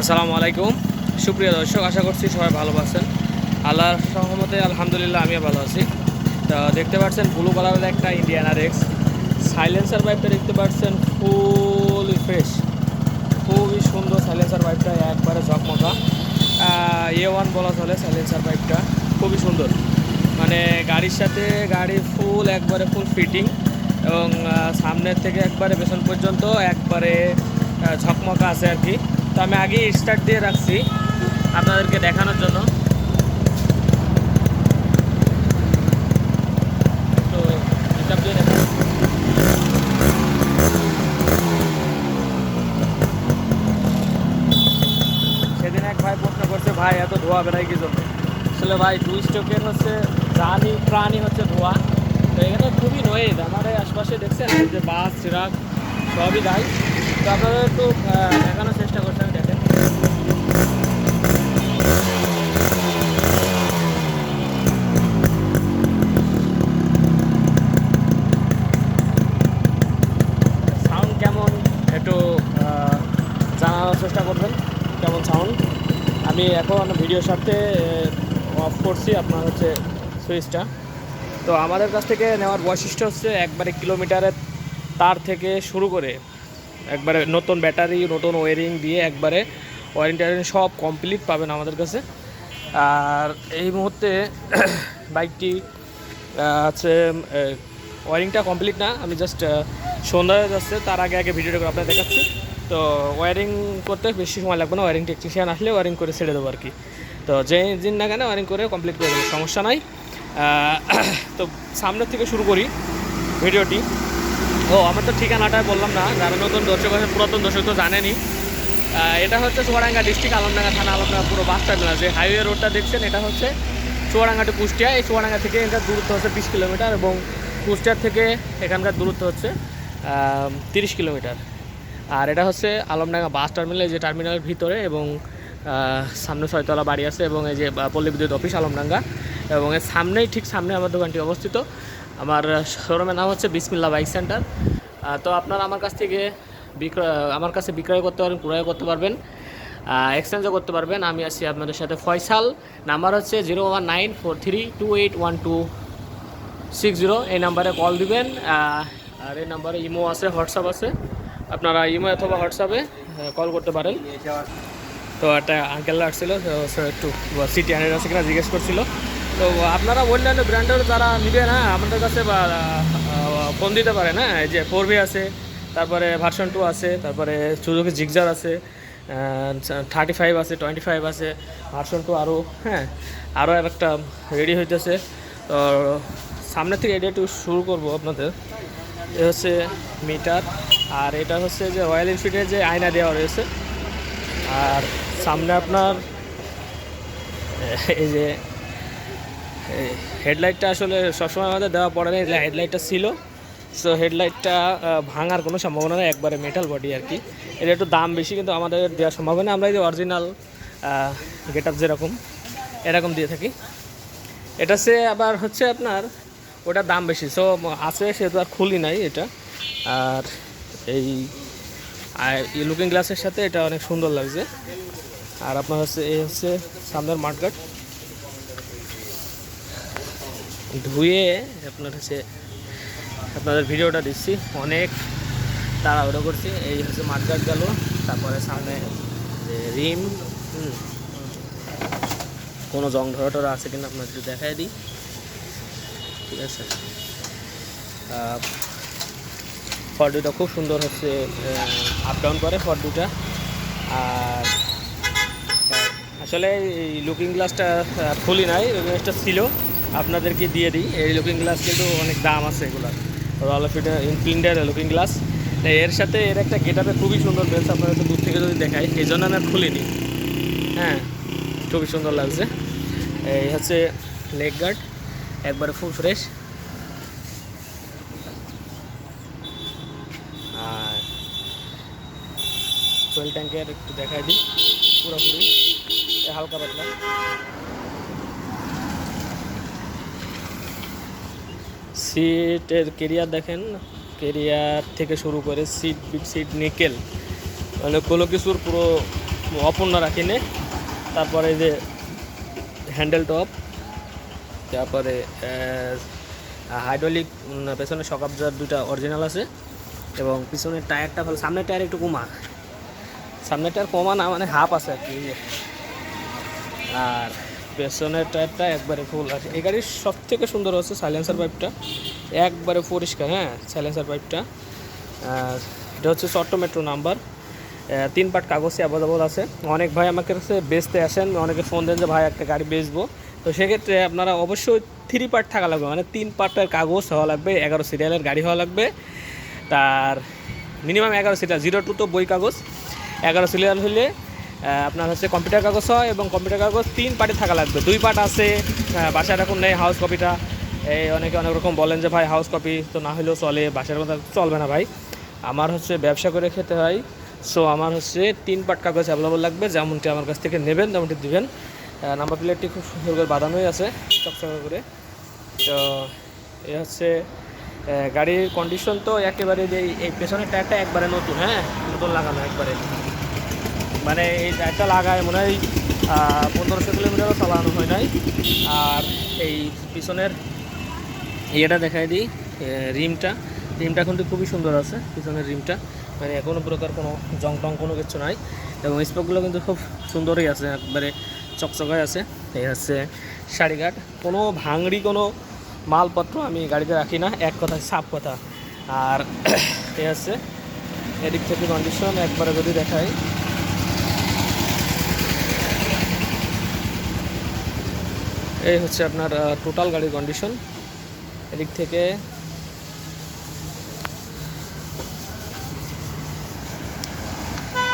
আসসালামু আলাইকুম। সুপ্রিয় দর্শক, আশা করছি সবাই ভালো আছেন। আল্লাহর সহমতে আলহামদুলিল্লাহ আমিও ভালো আছি। তো দেখতে পাচ্ছেন ব্লু কালারের একটা ইন্ডিয়ান আর এক্স সাইলেন্সার পাইপটা দেখতে পাচ্ছেন ফুল ফ্রেশ খুবই সুন্দর সাইলেন্সার পাইপটা একবারে ঝকমকা। এ ওয়ান বলা চলে সাইলেন্সার পাইপটা খুবই সুন্দর। মানে গাড়ির সাথে গাড়ি ফুল একবারে ফুল ফিটিং এবং সামনের থেকে একবারে পেছন পর্যন্ত একবারে ঝকমকা আছে আর কি। তো আমি আগেই স্টার্ট দিয়ে রাখছি আপনাদেরকে দেখানোর জন্য। তো দিয়ে সেদিন এক ভাই প্রশ্ন করছে, ভাই, এত ধোয়া বেড়াই কি জন্য? আসলে ভাই টু স্টকের হচ্ছে জানি প্রাণী হচ্ছে ধোয়া। তো এখানে খুবই নয়েজ আমার এই আশপাশে দেখছেন যে বাস, ট্রাক, সবই গাই তো আপনারা একটু দেখানোর চেষ্টা করছি আমি দেখেন সাউন্ড কেমন একটু আহ, জানানোর চেষ্টা করবেন কেমন সাউন্ড আমি এখন ভিডিওর সাথে অফ করছি আপনার হচ্ছে সুইচটা তো আমাদের কাছ থেকে নেওয়ার বৈশিষ্ট্য হচ্ছে একবারে কিলোমিটারের তার থেকে শুরু করে একবারে নতুন ব্যাটারি, নতুন ওয়ারিং দিয়ে একবারে ওয়ারিং টারিং সব কমপ্লিট পাবেন আমাদের কাছে। আর এই মুহূর্তে বাইকটি হচ্ছে ওয়ারিংটা কমপ্লিট না, আমি জাস্ট সন্ধ্যা হয়ে যাচ্ছে, তার আগে আগে ভিডিওটা করে আপনাদের দেখাচ্ছি। তো ওয়ারিং করতে বেশি সময় লাগবে না ওয়ারিং টেকনিশিয়ান আসলে ওয়ারিং করে ছেড়ে দেবো আর কি তো যে দিন না কেন ওয়ারিং করে কমপ্লিট করে দেবো, সমস্যা নাই। তো সামনের থেকে শুরু করি ভিডিওটি। ও, আমার তো ঠিকানাটা বললাম না যারা নতুন দর্শক আছে, পুরাতন দর্শক তো জানেনি এটা হচ্ছে চুয়াডাঙ্গা ডিস্ট্রিক্ট আলমডাঙ্গা থানা, আলমডাঙ্গা পুরো বাস টার্মিনাল যে হাইওয়ে রোডটা দেখছেন, এটা হচ্ছে চুয়াডাঙ্গা টু কুষ্টিয়া। এই চুয়াডাঙ্গা থেকে এখানকার দূরত্ব হচ্ছে বিশ কিলোমিটার এবং কুষ্টিয়ার থেকে এখানকার দূরত্ব হচ্ছে তিরিশ কিলোমিটার। আর এটা হচ্ছে আলমডাঙ্গা বাস টার্মিনাল যে টার্মিনালের ভিতরে এবং সামনে ছয়তলা বাড়ি আছে এবং এই যে পল্লী বিদ্যুৎ অফিস আলমডাঙ্গা। এবং এর সামনেই, ঠিক সামনে আমার দোকানটি অবস্থিত। আমার শোরুমের নাম হচ্ছে বিসমিল্লা বাইক সেন্টার। তো আপনারা আমার কাছ থেকে বিক্রয়, আমার কাছে বিক্রয় করতে পারবেন, ক্রয় করতে পারবেন এক্সচেঞ্জও করতে পারবেন। আমি আছি আপনাদের সাথে ফয়সাল। নাম্বার হচ্ছে zero one nine four three two eight one two six zero. এই নাম্বারে কল দিবেন আর এই নাম্বারে ইমো আছে, হোয়াটসঅ্যাপ আছে। আপনারা ইমো অথবা হোয়াটসঅ্যাপে কল করতে পারেন। তো একটা আঙ্কেল আসছিল একটু সিটি হান্ড্রেড আছে কিনা জিজ্ঞেস করছিল। তো আপনারা অন্যান্য ব্র্যান্ডের যারা নিবে না আমাদের কাছে ফোন দিতে পারে না এই যে ফোর আছে, তারপরে ভার্সন টু আছে, তারপরে সুযোগে জিগজার আছে থার্টি ফাইভ আছে টোয়েন্টি ফাইভ আছে ভার্সন টু আরও হ্যাঁ আরও একটা রেডি হইতেছে। তো সামনে থেকে এটা একটু শুরু করব আপনাদের। এ হচ্ছে মিটার আর এটা হচ্ছে যে রয়্যাল এনফিল্ডের যে আয়না দেওয়া রয়েছে। আর সামনে আপনার, এই যে হেডলাইটটা আসলে সবসময় আমাদের দেওয়া পড়ে না হেডলাইটটা ছিল। সো হেডলাইটটা ভাঙার কোনো সম্ভাবনা নেই, একবারে মেটাল বডি আর কি। এটা একটু দাম বেশি, কিন্তু আমাদের দেওয়ার সম্ভাবনা আমরা এই যে অরিজিনাল গেট আপ যেরকম, এরকম দিয়ে থাকি। এটা সে আবার হচ্ছে আপনার, ওটার দাম বেশি। সো আছে, সেহেতু আর খুলি নাই এটা। আর এই লুকিং গ্লাসের সাথে এটা অনেক সুন্দর লাগছে। আর আপনার হচ্ছে, এই হচ্ছে সামনের মাঠঘাট। ধুয়ে আপনার হচ্ছে, আপনাদের ভিডিওটা দিচ্ছি। অনেক তাড়াহুড়ো করছি। এই হচ্ছে মাঠঘাট গেল, তারপরে সামনে রিম কোনো জং ধরা টরা আছে কিনা একটু দেখাই দিই। ঠিক আছে? ফর্ডুটা খুব সুন্দর হচ্ছে আপ ডাউন করে ফর্ডুটা আর আসলে এই লুকিং গ্লাসটা খুলি নাই লুকিং গ্লাসটা ছিল। আপনাদেরকে দিয়ে দিই। এই লুকিং গ্লাস কিন্তু অনেক দাম আছে এগুলোর। Royal fielder infielder looking glass এর সাথে এর একটা গেটাপে খুবই সুন্দর বেলস আপনারা দূর থেকে যদি দেখাই, এই জন্য আমি খুলিনি। হ্যাঁ খুবই সুন্দর লাগছে। এই হচ্ছে লেগ গার্ড একবারে ফুল ফ্রেশ ফুয়েল ট্যাঙ্কের একটু দেখাই দিই, পুরোপুরি। হালকা পাতলা। সিটের কেরিয়ার দেখেন কেরিয়ার থেকে শুরু করে সিট সিট নিকেল মানে কোনো কিছুর পুরো অপূর্ণ রাখিনি। তারপরে যে হ্যান্ডেল টপ তারপরে হাইড্রোলিক পেছনে শকাবজার দুটা অরিজিনাল আছে। এবং পিছনের টায়ারটা ভালো, সামনের টায়ার একটু কমা। সামনের টায়ার কমা না মানে হাফ আছে আর কি আর পেছনের টায়ারটা একবারে ফুল আছে। এই গাড়ির সব থেকে সুন্দর হচ্ছে সাইলেন্সার পাইপটা একবারে পরিষ্কার হ্যাঁ সাইলেন্সার পাইপটা আর এটা হচ্ছে চট্ট মেট্রো নাম্বার তিন পাট কাগজে অ্যাভেলেবল আছে। অনেক ভাই আমাকে কাছে বেচতে আসেন, অনেকে ফোন দেন যে, ভাই, একটা গাড়ি বেচবো। তো সেক্ষেত্রে আপনারা অবশ্যই থ্রি পার্ট থাকা লাগবে মানে তিন পার্টের কাগজ হওয়া লাগবে, এগারো সিরিয়ালের গাড়ি হওয়া লাগবে। তার মিনিমাম এগারো সিরিয়াল জিরো টু তো বই কাগজ। এগারো সিরিয়াল হলে আপনার হচ্ছে কম্পিউটার কাগজ হয় এবং কম্পিউটার কাগজ তিন পার্টে থাকা লাগবে। দুই পার্ট আছে বাসায় এরকম নেই হাউস কপিটা এই অনেকে অনেক রকম বলেন যে, ভাই হাউস কপি তো না হলেও চলে, বাসার মধ্যে চলবে না ভাই। আমার হচ্ছে ব্যবসা করে খেতে হয়। সো আমার হচ্ছে তিন পাট কাগজ অ্যাভেলেবল লাগবে, যেমনটি আমার কাছ থেকে নেবেন, তেমনটি দেবেন। নাম্বার প্লেটটি খুব সুন্দর করে বাঁধানোই আছে, চকচকা করে। তো, এ হচ্ছে গাড়ির কন্ডিশন তো একেবারে যে এই- পেছনের টায়ারটা একবারে নতুন হ্যাঁ? নতুন লাগানো একবারে। মানে এই টায়ারটা লাগায় মনে হয় পনেরোশো কিলোমিটারও চালানো হয় নাই। আর এই পিছনের ইয়েটা দেখাই দিই রিমটা। রিমটা কিন্তু খুবই সুন্দর আছে, পিছনের রিমটা। মানে কোনো প্রকার কোনো জং টং কোনো কিছু নাই। এবং স্পকগুলো কিন্তু খুব সুন্দরই আছে, একবারে চকচকায় আছে। এই হচ্ছে শাড়িঘাট। কোনো ভাঙড়ি কোনো মালপত্র আমি গাড়িতে রাখি না, এক কথা সাফ কথা। আর এ হচ্ছে, এদিক থেকে কন্ডিশন একবারে যদি দেখাই। এই হচ্ছে আপনার টোটাল গাড়ির কন্ডিশন এদিক থেকে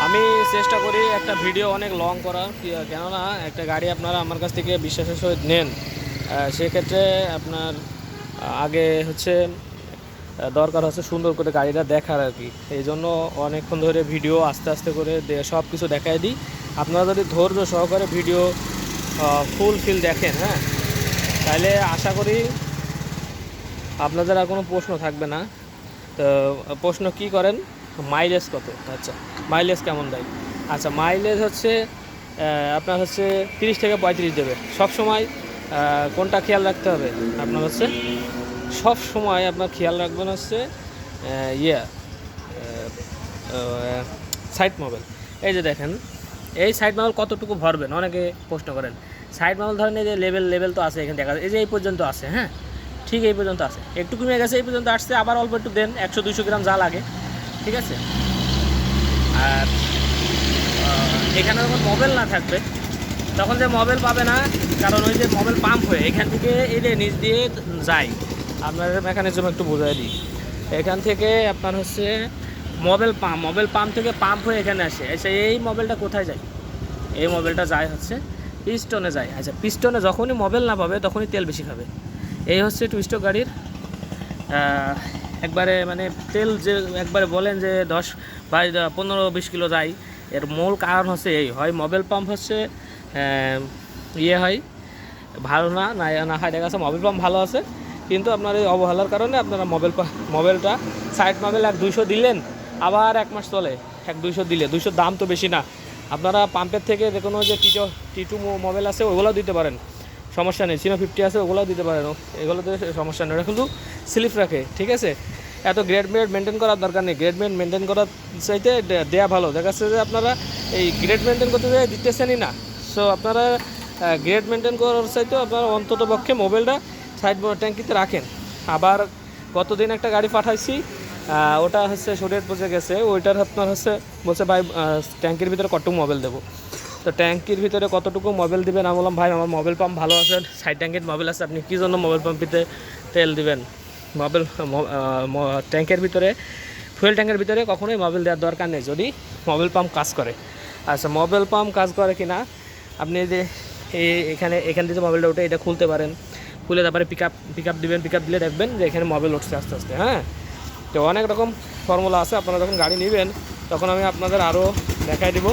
আমি চেষ্টা করি একটা ভিডিও অনেক লং করার। কেননা একটা গাড়ি আপনারা আমার কাছ থেকে বিশ্বাসের সহিত নেন। সেক্ষেত্রে আপনার আগে হচ্ছে দরকার হচ্ছে সুন্দর করে গাড়িটা দেখার আর কি। এই জন্য অনেকক্ষণ ধরে ভিডিও আস্তে আস্তে করে সব কিছু দেখাই দিই। আপনারা যদি ধৈর্য সহকারে ভিডিও ফুল ফিল দেখেন হ্যাঁ? তাহলে আশা করি আপনাদের আর কোনো প্রশ্ন থাকবে না। তো প্রশ্ন কি করেন? মাইলেজ কত? আচ্ছা মাইলেজ কেমন দেয়? আচ্ছা মাইলেজ হচ্ছে আপনার হচ্ছে তিরিশ থেকে পঁয়ত্রিশ দেবে। সব সময় আহ, কোনটা খেয়াল রাখতে হবে? আপনার হচ্ছে সব সময় আপনার খেয়াল রাখবেন হচ্ছে ইয়ে সাইড মোবাইল এই যে দেখেন, এই সাইড মামল কতটুকু ভরবেন? অনেকে প্রশ্ন করেন। সাইড মামল ধরেন এই যে লেভেল লেভেল তো আছে এখানে দেখা এই যে এই পর্যন্ত আছে হ্যাঁ? ঠিক এই পর্যন্ত আছে। একটু কমে গেছে, এই পর্যন্ত আসছে, আবার অল্প একটু দেন, একশো, দুইশো গ্রাম যা লাগে। ঠিক আছে? আর এখানে যখন মোবাইল না থাকবে তখন যে মোবাইল পাবে না, কারণ ওই যে মোবাইল পাম্প হয়ে এখান থেকে এই যে নিচ দিয়ে যায়। আপনার মেকানিজম একটু বোঝাই দিই। এখান থেকে আপনার হচ্ছে মোবাইল পাম্প মোবাইল পাম্প থেকে পাম্প হয়ে এখানে আসে। এসে এই মোবাইলটা কোথায় যায়? এই মোবাইলটা যায় হচ্ছে পিস্টনে যায়। আচ্ছা পিস্টনে যখনই মোবাইল না পাবে, তখনই তেল বেশি খাবে। এই হচ্ছে টুইস্টো গাড়ির একবারে মানে তেল যে একবারে বলেন যে দশ বাই পনেরো, বিশ কিলো যায়। এর মূল কারণ হচ্ছে এই। হয় মোবাইল পাম্প হচ্ছে ইয়ে হয়। ভালো না না হয় দেখা যাচ্ছে মোবাইল পাম্প ভালো আছে। কিন্তু আপনার এই অবহেলার কারণে আপনারা মোবাইল মোবাইলটা সাইড মোবাইল এক দুইশো দিলেন, আবার এক মাস চলে, এক দুইশো দিলে। দুইশোর দাম তো বেশি না। আপনারা পাম্পের থেকে যে কোনো যে টিটো টি টু মোবাইল আছে, ওগুলোও দিতে পারেন। সমস্যা নেই। সিনো ফিফটি আছে, ওগুলোও দিতে পারেন। এগুলোতে সমস্যা নেই। ওটা কিন্তু স্লিপ রাখে, ঠিক আছে? এত গ্রেড মেড মেনটেন করার দরকার নেই। গ্রেড মেড মেনটেন করার চাইতে দে- দেয়া ভালো। দেখা যাচ্ছে যে আপনারা এই গ্রেড মেনটেন করতে দিতেছেনই না। সো আপনারা গ্রেড মেনটেন করার চাইতে আপনারা অন্তত পক্ষে মোবাইলটা সাইড ট্যাঙ্কিতে রাখেন। আবার গতদিন একটা গাড়ি পাঠাইছি ওটা হচ্ছে শরীর পচে গেছে, ওইটার আপনার হচ্ছে বলছে, ভাই ট্যাঙ্কির ভিতরে কতটুকু মোবাইল দেবো? তো ট্যাঙ্কির ভিতরে কতটুকু মোবাইল দিবেন? আমি বললাম, ভাই, আমার মোবাইল পাম্প ভালো আছে সাইড ট্যাঙ্কির মোবাইল আছে, আপনি কী জন্য মোবাইল পাম্পিতে তেল দিবেন? মোবাইল ট্যাঙ্কের ভিতরে ফুয়েল ট্যাঙ্কের ভিতরে কখনোই মোবাইল দেওয়ার দরকার নেই, যদি মোবাইল পাম্প কাজ করে। আচ্ছা মোবাইল পাম্প কাজ করে কি না আপনি যে এখানে, এখান থেকে মোবাইলটা উঠে এটা খুলতে পারেন। খুলে তারপরে পিক আপ পিক আপ দিবেন পিক আপ দিলে দেখবেন যে এখানে মোবাইল উঠছে আস্তে আস্তে হ্যাঁ? তো অনেক রকম ফর্মুলা আছে, আপনারা যখন গাড়ি নেবেন, তখন আমি আপনাদের আরও দেখাই দিব।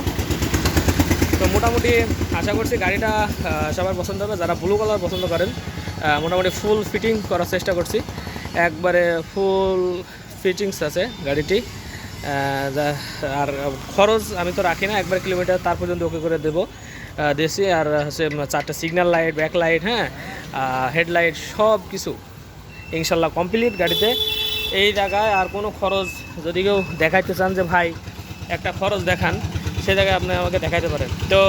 তো মোটামুটি আশা করছি গাড়িটা সবার পছন্দ হবে, যারা ব্লু কালার পছন্দ করেন মোটামুটি ফুল ফিটিং করার চেষ্টা করছি। একবারে ফুল ফিটিংস আছে গাড়িটি আর খরচ আমি তো রাখি না, একবার কিলোমিটার তার পর্যন্ত ওকে করে দেবো। দেশি আর হচ্ছে চারটে সিগন্যাল লাইট ব্যাক লাইট হ্যাঁ হেডলাইট সব কিছু ইনশাল্লাহ কমপ্লিট গাড়িতে। এই জায়গায় আর কোনো খরচ যদি কেউ দেখাইতে চান যে, ভাই, একটা খরচ দেখান সেই জায়গায় আপনি আমাকে দেখাইতে পারেন। তো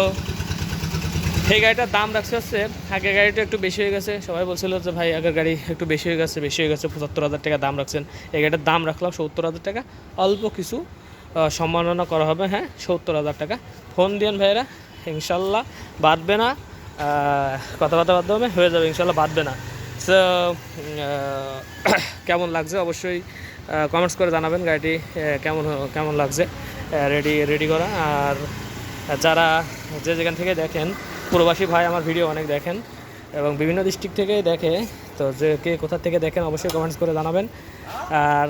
এই গাড়িটার দাম রাখছে হচ্ছে, আগের গাড়িটা একটু বেশি হয়ে গেছে। সবাই বলছিল যে, ভাই, আগের গাড়ি একটু বেশি হয়ে গেছে, বেশি হয়ে গেছে, পঁচাত্তর হাজার টাকা দাম রাখছেন। এই গাড়িটার দাম রাখলাম সত্তর হাজার টাকা। অল্প কিছু সম্মাননা করা হবে হ্যাঁ সত্তর হাজার টাকা। ফোন দিয়েন ভাইরা ইনশাল্লাহ বাঁধবে না কথাবার্তার মাধ্যমে হয়ে যাবে, ইনশাল্লাহ বাঁধবে না। সো কেমন লাগছে? অবশ্যই কমেন্টস করে জানাবেন গাড়িটি কেমন কেমন লাগছে? রেডি রেডি করা। আর যারা যে যেখান থেকে দেখেন, প্রবাসী ভাই আমার ভিডিও অনেক দেখেন এবং বিভিন্ন ডিস্ট্রিক্ট থেকে দেখে। তো যে কে কোথা থেকে দেখেন অবশ্যই কমেন্টস করে জানাবেন। আর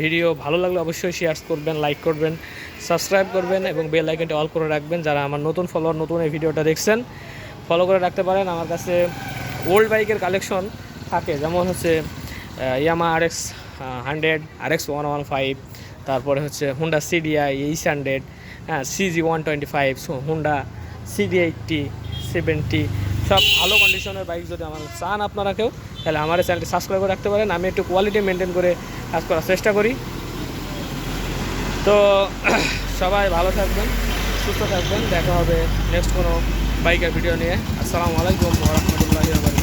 ভিডিও ভালো লাগলে অবশ্যই শেয়ার করবেন লাইক করবেন সাবস্ক্রাইব করবেন এবং বেল আইকনটি অল করে রাখবেন যারা আমার নতুন ফলোয়ার নতুন এই ভিডিওটা দেখছেন। ফলো করে রাখতে পারেন। আমার কাছে ওল্ড বাইকের কালেকশন থাকে। যেমন হচ্ছে Yamaha R X hundred R X one one five তারপরে হচ্ছে Honda C D I H hundred হ্যাঁ C G one twenty five Honda C D eighty seventy সব ভালো কন্ডিশনের বাইক যদি আমার চান আপনারা কেউ, তাহলে আমার চ্যানেলটি সাবস্ক্রাইব করে রাখতে পারেন। আমি একটু কোয়ালিটি মেনটেন করে কাজ করার চেষ্টা করি। তো, সবাই ভালো থাকবেন, সুস্থ থাকবেন। দেখা হবে নেক্সট কোনো বাইকের ভিডিও নিয়ে। আসসালামু আলাইকুম রহমতুল্লাহ